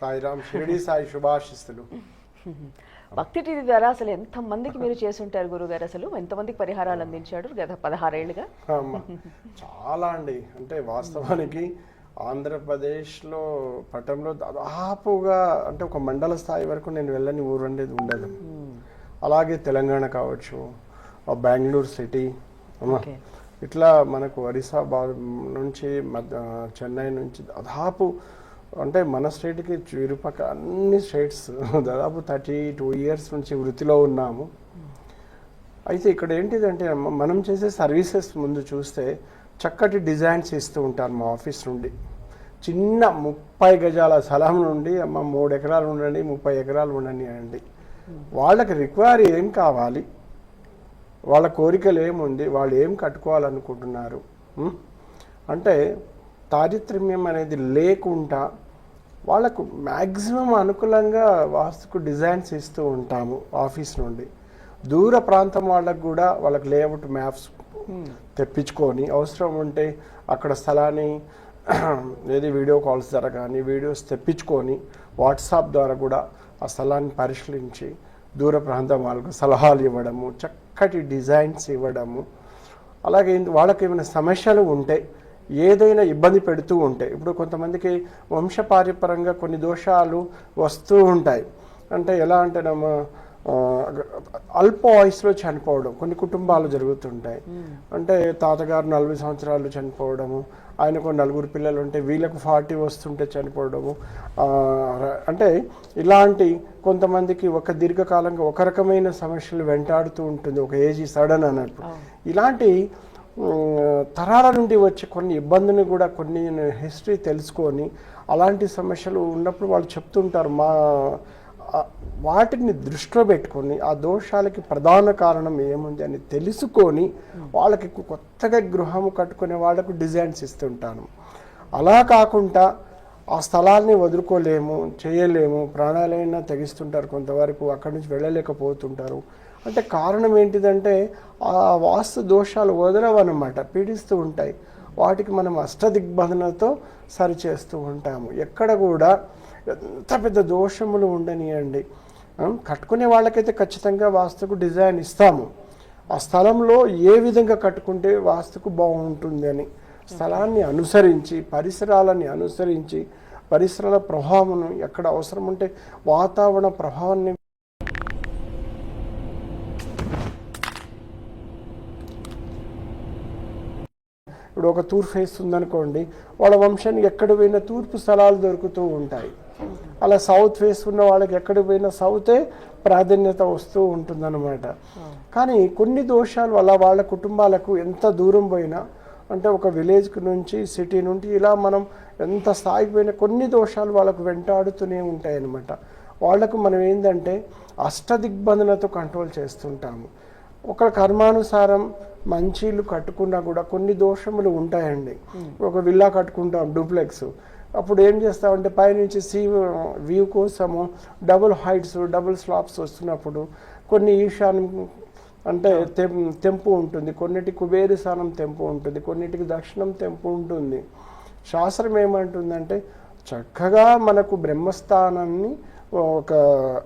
సాయిరామ్ షిరిడి సాయి శుభాశిస్తులు. భక్తి టీవీ ద్వారా అసలు ఎంతమందికి మీరు చేసి ఉంటారు గురుగారు? అసలు ఎంతమందికి పరిహారాలు అందించాడు గత పదహారేళ్ళుగా అమ్మ. చాలా అండి. అంటే వాస్తవానికి ఆంధ్రప్రదేశ్లో పటంలో దాదాపుగా అంటే ఒక మండల స్థాయి వరకు నేను వెళ్ళని ఊరు అనేది ఉండదు. అలాగే తెలంగాణ కావచ్చు బెంగళూరు సిటీ. ఇట్లా మనకు ఒరిస్సా నుంచి మధ్య చెన్నై నుంచి దాదాపు అంటే మన స్టేట్కి చురుపక్క అన్ని స్టేట్స్ దాదాపు థర్టీ టూ ఇయర్స్ నుంచి వృత్తిలో ఉన్నాము. అయితే ఇక్కడ ఏంటిదంటే మనం చేసే సర్వీసెస్ ముందు చూస్తే చక్కటి డిజైన్స్ ఇస్తూ ఉంటారు మా ఆఫీస్ నుండి. చిన్న ముప్పై గజాల స్థలం నుండి అమ్మ మూడు ఎకరాలు ఉండండి ముప్పై ఎకరాలు ఉండండి అండి. వాళ్ళకి రిక్వైర్ ఏం కావాలి? వాళ్ళ కోరికలు ఏముంది? వాళ్ళు ఏం కట్టుకోవాలనుకుంటున్నారు? అంటే తారిత్రమ్యం అనేది లేకుండా వాళ్ళకు మ్యాక్సిమం అనుకూలంగా వాస్తుకు డిజైన్స్ ఇస్తూ ఉంటాము ఆఫీస్ నుండి. దూర ప్రాంతం వాళ్ళకు కూడా వాళ్ళకి లేఅవుట్ మ్యాప్స్ తెప్పించుకొని అవసరం ఉంటే అక్కడ స్థలాన్ని ఏది వీడియో కాల్స్ ద్వారా కానీ వీడియోస్ తెప్పించుకొని వాట్సాప్ ద్వారా కూడా ఆ స్థలాన్ని పరిశీలించి దూర ప్రాంతం వాళ్ళకు సలహాలు ఇవ్వడము చక్కటి డిజైన్స్ ఇవ్వడము. అలాగే వాళ్ళకి ఏమైనా సమస్యలు ఉంటే ఏదైనా ఇబ్బంది పెడుతూ ఉంటే ఇప్పుడు కొంతమందికి వంశపార్యపరంగా కొన్ని దోషాలు వస్తూ ఉంటాయి. అంటే ఎలా అంటే నమ్మ అల్ప వయసులో చనిపోవడం కొన్ని కుటుంబాలు జరుగుతుంటాయి. అంటే తాతగారు నలభై సంవత్సరాలు చనిపోవడము ఆయనకు నలుగురు పిల్లలు ఉంటే వీళ్ళకు ఫార్టీ వస్తుంటే చనిపోవడము అంటే ఇలాంటి కొంతమందికి ఒక దీర్ఘకాలంగా ఒక రకమైన సమస్యలు వెంటాడుతూ ఉంటుంది ఒక ఏజీ సడన్ అన్నట్టు. ఇలాంటి తరాల నుండి వచ్చే కొన్ని ఇబ్బందులు కూడా కొన్ని హిస్టరీ తెలుసుకొని అలాంటి సమస్యలు ఉన్నప్పుడు వాళ్ళు చెప్తుంటారు మా వాటిని దృష్టిలో పెట్టుకొని ఆ దోషాలకి ప్రధాన కారణం ఏముంది అని తెలుసుకొని వాళ్ళకి కొత్తగా గృహము కట్టుకునే వాళ్ళకు డిజైన్స్ ఇస్తుంటాను. అలా కాకుండా ఆ స్థలాల్ని వదులుకోలేము చేయలేము ప్రాణాలైనా తెగిస్తుంటారు కొంతవరకు అక్కడి నుంచి వెళ్ళలేకపోతుంటారు. అంటే కారణం ఏంటిదంటే ఆ వాస్తు దోషాలు వదలవన్నమాట పీడిస్తూ ఉంటాయి. వాటికి మనం అష్టదిగ్బంధనతో సరిచేస్తూ ఉంటాము. ఎక్కడ కూడా ఎంత పెద్ద దోషములు ఉండనియండి. కట్టుకునే వాళ్ళకైతే ఖచ్చితంగా వాస్తుకు డిజైన్ ఇస్తాము. ఆ స్థలంలో ఏ విధంగా కట్టుకుంటే వాస్తుకు బాగుంటుంది అని స్థలాన్ని అనుసరించి పరిసరాలని అనుసరించి పరిసరాల ప్రభావం ఎక్కడ అవసరం ఉంటే వాతావరణ ప్రభావాన్ని ఇప్పుడు ఒక తూర్పు ఫేస్ ఉందనుకోండి వాళ్ళ వంశానికి ఎక్కడ పోయినా తూర్పు స్థలాలు దొరుకుతూ ఉంటాయి. అలా సౌత్ ఫేస్ ఉన్న వాళ్ళకి ఎక్కడ పోయినా సౌతే ప్రాధాన్యత వస్తూ ఉంటుందన్నమాట. కానీ కొన్ని దోషాలు వల్ల వాళ్ళ కుటుంబాలకు ఎంత దూరం పోయినా అంటే ఒక విలేజ్ నుంచి సిటీ నుండి ఇలా మనం ఎంత స్థాయికి పోయినా కొన్ని దోషాలు వాళ్ళకు వెంటాడుతూనే ఉంటాయి అన్నమాట వాళ్ళకు మనం ఏంటంటే అష్టదిగ్బంధనతో కంట్రోల్ చేస్తుంటాము. ఒక కర్మానుసారం మంచి ఇల్లు కట్టుకున్నా కూడా కొన్ని దోషములు ఉంటాయండి. ఒక విల్లా కట్టుకుంటాం డూప్లెక్స్. అప్పుడు ఏం చేస్తామంటే పైనుంచి సీ వ్యూ కోసము డబుల్ హైట్స్ డబుల్ స్లాబ్స్ వస్తున్నప్పుడు కొన్ని ఈశాన్యం అంటే తెం తెంపు ఉంటుంది. కొన్నిటికి కుబేరు స్థానం తెంపు ఉంటుంది. కొన్నిటికి దక్షిణం తెంపు ఉంటుంది. శాస్త్రం ఏమంటుందంటే చక్కగా మనకు బ్రహ్మస్థానాన్ని ఒక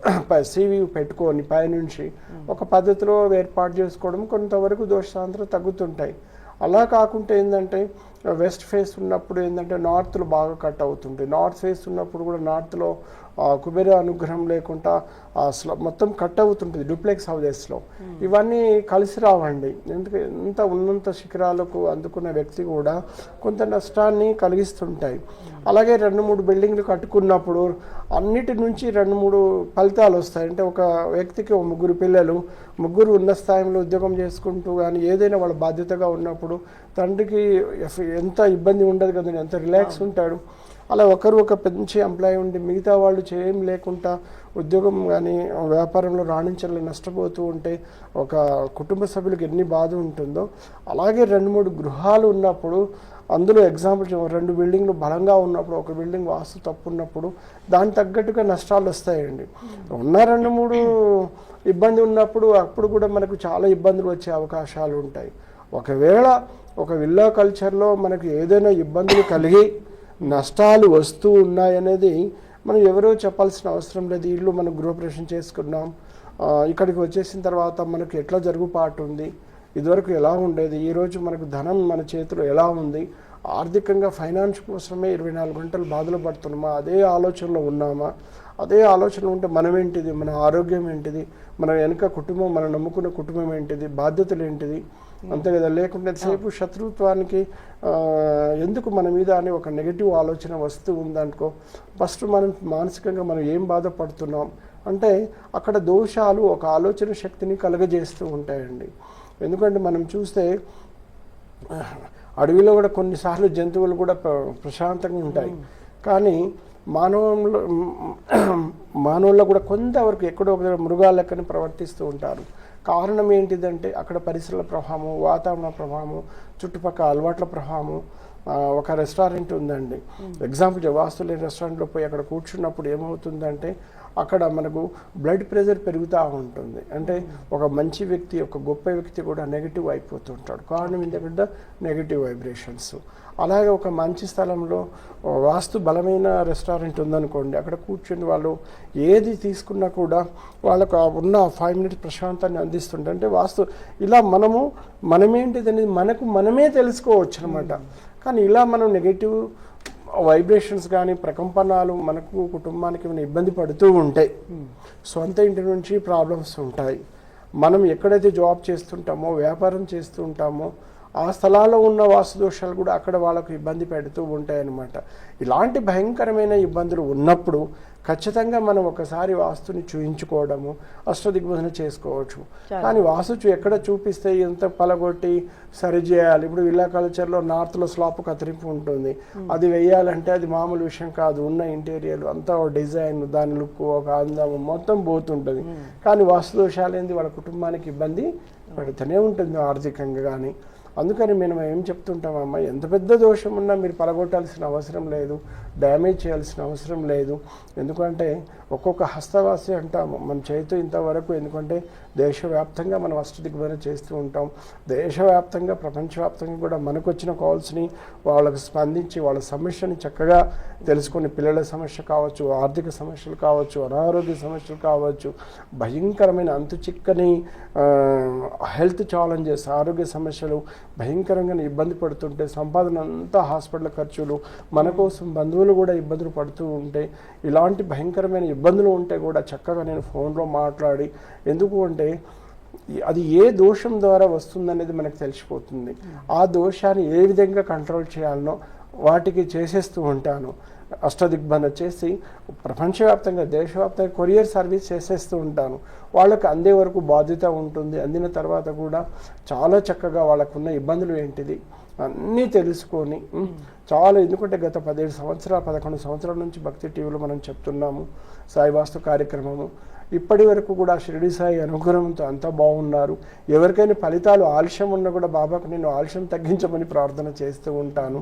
సివి పెట్టుకొని పైనుంచి ఒక పద్ధతిలో ఏర్పాటు చేసుకోవడం కొంతవరకు దోషాంతరం తగ్గుతుంటాయి. అలా కాకుండా ఏంటంటే వెస్ట్ ఫేస్ ఉన్నప్పుడు ఏంటంటే నార్త్లో బాగా కట్ అవుతుంటాయి నార్త్ ఫేస్ ఉన్నప్పుడు కూడా నార్త్లో కుబేర అనుగ్రహం లేకుండా మొత్తం కట్ అవుతుంటుంది డూప్లెక్స్ హౌజెస్లో ఇవన్నీ కలిసి రావండి. ఎందుకంటే ఎంత ఉన్నంత శిఖరాలకు అందుకున్న వ్యక్తి కూడా కొంత నష్టాన్ని కలిగిస్తుంటాయి. అలాగే రెండు మూడు బిల్డింగ్లు కట్టుకున్నప్పుడు అన్నిటి నుంచి రెండు మూడు ఫలితాలు వస్తాయి. అంటే ఒక వ్యక్తికి ముగ్గురు పిల్లలు ముగ్గురు ఉన్న స్థాయిలో ఉద్యోగం చేసుకుంటూ కానీ ఏదైనా వాళ్ళ బాధ్యతగా ఉన్నప్పుడు తండ్రికి ఎఫ్- ఎంత ఇబ్బంది ఉండదు కదండి ఎంత రిలాక్స్ ఉంటాడు. అలా ఒకరు ఒక పెంచి ఎంప్లాయీ ఉండి మిగతా వాళ్ళు చేయం లేకుండా ఉద్యోగం కానీ వ్యాపారంలో రాణించలేని నష్టపోతూ ఉంటే ఒక కుటుంబ సభ్యులకు ఎన్ని బాధ ఉంటుందో అలాగే రెండు మూడు గృహాలు ఉన్నప్పుడు అందులో ఎగ్జాంపుల్ రెండు బిల్డింగ్లు బలంగా ఉన్నప్పుడు ఒక బిల్డింగ్ వాస్తు తప్పు ఉన్నప్పుడు దానికి తగ్గట్టుగా నష్టాలు వస్తాయండి. ఉన్న రెండు మూడు ఇబ్బంది ఉన్నప్పుడు అప్పుడు కూడా మనకు చాలా ఇబ్బందులు వచ్చే అవకాశాలు ఉంటాయి. ఒకవేళ ఒక విల్లా కల్చర్లో మనకు ఏదైనా ఇబ్బందులు కలిగి నష్టాలు వస్తూ ఉన్నాయనేది మనం ఎవరో చెప్పాల్సిన అవసరం లేదు. ఇల్లు మనం గృహప్రవేశం చేసుకున్నాం. ఇక్కడికి వచ్చేసిన తర్వాత మనకు ఎట్లా జరుగుబాటు ఉంది? ఇదివరకు ఎలా ఉండేది? ఈరోజు మనకు ధనం మన చేతిలో ఎలా ఉంది? ఆర్థికంగా ఫైనాన్స్ కోసమే ఇరవై నాలుగు గంటలు బాధలు పడుతున్నామా? అదే ఆలోచనలో ఉన్నామా? అదే ఆలోచన ఉంటే మనం ఏంటిది మన ఆరోగ్యం ఏంటిది? మన వెనుక కుటుంబం మనం నమ్ముకున్న కుటుంబం ఏంటిది? బాధ్యతలు ఏంటిది? అంతే కదా? లేకుంటే సేపు శత్రుత్వానికి ఎందుకు మన మీద అని ఒక నెగిటివ్ ఆలోచన వస్తూ ఉందనుకో ఫస్ట్ మనం మానసికంగా మనం ఏం బాధపడుతున్నాం? అంటే అక్కడ దోషాలు ఒక ఆలోచన శక్తిని కలుగజేస్తూ ఉంటాయండి. ఎందుకంటే మనం చూస్తే అడవిలో కూడా కొన్నిసార్లు జంతువులు కూడా ప్ర- ప్రశాంతంగా ఉంటాయి. కానీ మానవంలో మానవుల్లో కూడా కొంతవరకు ఎక్కడో ఒక మృగాల లెక్కని ప్రవర్తిస్తూ ఉంటారు. కారణం ఏంటిదంటే అక్కడ పరిసరాల ప్రభావము వాతావరణ ప్రభావము చుట్టుపక్కల అలవాట్ల ప్రభావము. ఆ, ఒక రెస్టారెంట్ ఉందండి. ఎగ్జాంపుల్ వాస్తు లేని రెస్టారెంట్లో పోయి అక్కడ కూర్చున్నప్పుడు ఏమవుతుందంటే అక్కడ మనకు బ్లడ్ ప్రెషర్ పెరుగుతూ ఉంటుంది. అంటే ఒక మంచి వ్యక్తి ఒక గొప్ప వ్యక్తి కూడా నెగిటివ్ అయిపోతుంటాడు. కారణం ఏంటంటే నెగిటివ్ వైబ్రేషన్స్ అలాగే ఒక మంచి స్థలంలో వాస్తు బలమైన రెస్టారెంట్ ఉందనుకోండి అక్కడ కూర్చొని వాళ్ళు ఏది తీసుకున్నా కూడా వాళ్ళకు ఉన్న ఫైవ్ మినిట్స్ ప్రశాంతాన్ని అందిస్తుంటే అంటే వాస్తు ఇలా మనము మనమేంటిది అనేది మనకు మనమే తెలుసుకోవచ్చు అనమాట కానీ ఇలా మనం నెగిటివ్ వైబ్రేషన్స్ కానీ ప్రకంపనాలు మనకు కుటుంబానికి ఏమైనా ఇబ్బంది పడుతూ ఉంటాయి సొంత ఇంటి నుంచి ప్రాబ్లమ్స్ ఉంటాయి. మనం ఎక్కడైతే జాబ్ చేస్తుంటామో వ్యాపారం చేస్తూ ఉంటామో ఆ స్థలాల్లో ఉన్న వాస్తుదోషాలు కూడా అక్కడ వాళ్ళకు ఇబ్బంది పెడుతూ ఉంటాయి ఇలాంటి భయంకరమైన ఇబ్బందులు ఉన్నప్పుడు ఖచ్చితంగా మనం ఒకసారి వాస్తుని చూయించుకోవడము అష్టదిగ్బంధన చేసుకోవచ్చు. కానీ వాస్తు ఎక్కడ చూపిస్తే ఎంత పలగొట్టి సరి చేయాలి? ఇప్పుడు విల్లా కల్చర్లో నార్త్లో స్లాప్ కత్తిరింపు ఉంటుంది. అది వెయ్యాలంటే అది మామూలు విషయం కాదు. ఉన్న ఇంటీరియర్ అంతా ఒక డిజైన్ దాని లుక్ ఒక అందం మొత్తం పోతుంటుంది. కానీ వాస్తు దోషాలు ఏంది? వాళ్ళ కుటుంబానికి ఇబ్బంది పెడుతూనే ఉంటుంది ఆర్థికంగా కానీ అందుకని మేము ఏం చెప్తుంటామమ్మా ఎంత పెద్ద దోషం ఉన్నా మీరు పలగొట్టాల్సిన అవసరం లేదు డ్యామేజ్ చేయాల్సిన అవసరం లేదు. ఎందుకంటే ఒక్కొక్క హస్తవాసి అంటాము మన చేతి ఇంతవరకు ఎందుకంటే దేశవ్యాప్తంగా మనం అష్టదిగ్బంధన చేస్తూ ఉంటాం. దేశవ్యాప్తంగా ప్రపంచవ్యాప్తంగా కూడా మనకు వచ్చిన కాల్స్ని వాళ్ళకు స్పందించి వాళ్ళ సమస్యని చక్కగా తెలుసుకొని పిల్లల సమస్య కావచ్చు ఆర్థిక సమస్యలు కావచ్చు అనారోగ్య సమస్యలు కావచ్చు భయంకరమైన అంతు చిక్కని హెల్త్ ఛాలెంజెస్ ఆరోగ్య సమస్యలు భయంకరంగా ఇబ్బంది పడుతుంటే సంపాదన అంతా హాస్పిటల్ ఖర్చులు మన కోసం బంధువులు కూడా ఇబ్బందులు పడుతూ ఉంటే ఇలాంటి భయంకరమైన ఇబ్బందులు ఉంటే కూడా చక్కగా నేను ఫోన్లో మాట్లాడి ఎందుకు అంటే అది ఏ దోషం ద్వారా వస్తుందనేది మనకు తెలిసిపోతుంది. ఆ దోషాన్ని ఏ విధంగా కంట్రోల్ చేయాలనో వాటికి చేసేస్తూ ఉంటాను. అష్టదిగ్బంధ చేసి ప్రపంచవ్యాప్తంగా దేశవ్యాప్తంగా కొరియర్ సర్వీస్ చేసేస్తూ ఉంటాను. వాళ్ళకి అందే వరకు బాధ్యత ఉంటుంది. అందిన తర్వాత కూడా చాలా చక్కగా వాళ్ళకున్న ఇబ్బందులు ఏంటిది? అన్నీ తెలుసుకొని చాలా ఎందుకంటే గత పదిహేడు సంవత్సరాలు పదకొండు సంవత్సరాల నుంచి భక్తి టీవీలో మనం చెప్తున్నాము సాయి వాస్తు కార్యక్రమము. ఇప్పటి వరకు కూడా షిరిడి సాయి అనుగ్రహంతో అంతా బాగున్నారు. ఎవరికైనా ఫలితాలు ఆలస్యం ఉన్నా కూడా బాబాకు నేను ఆలస్యం తగ్గించమని ప్రార్థన చేస్తూ ఉంటాను.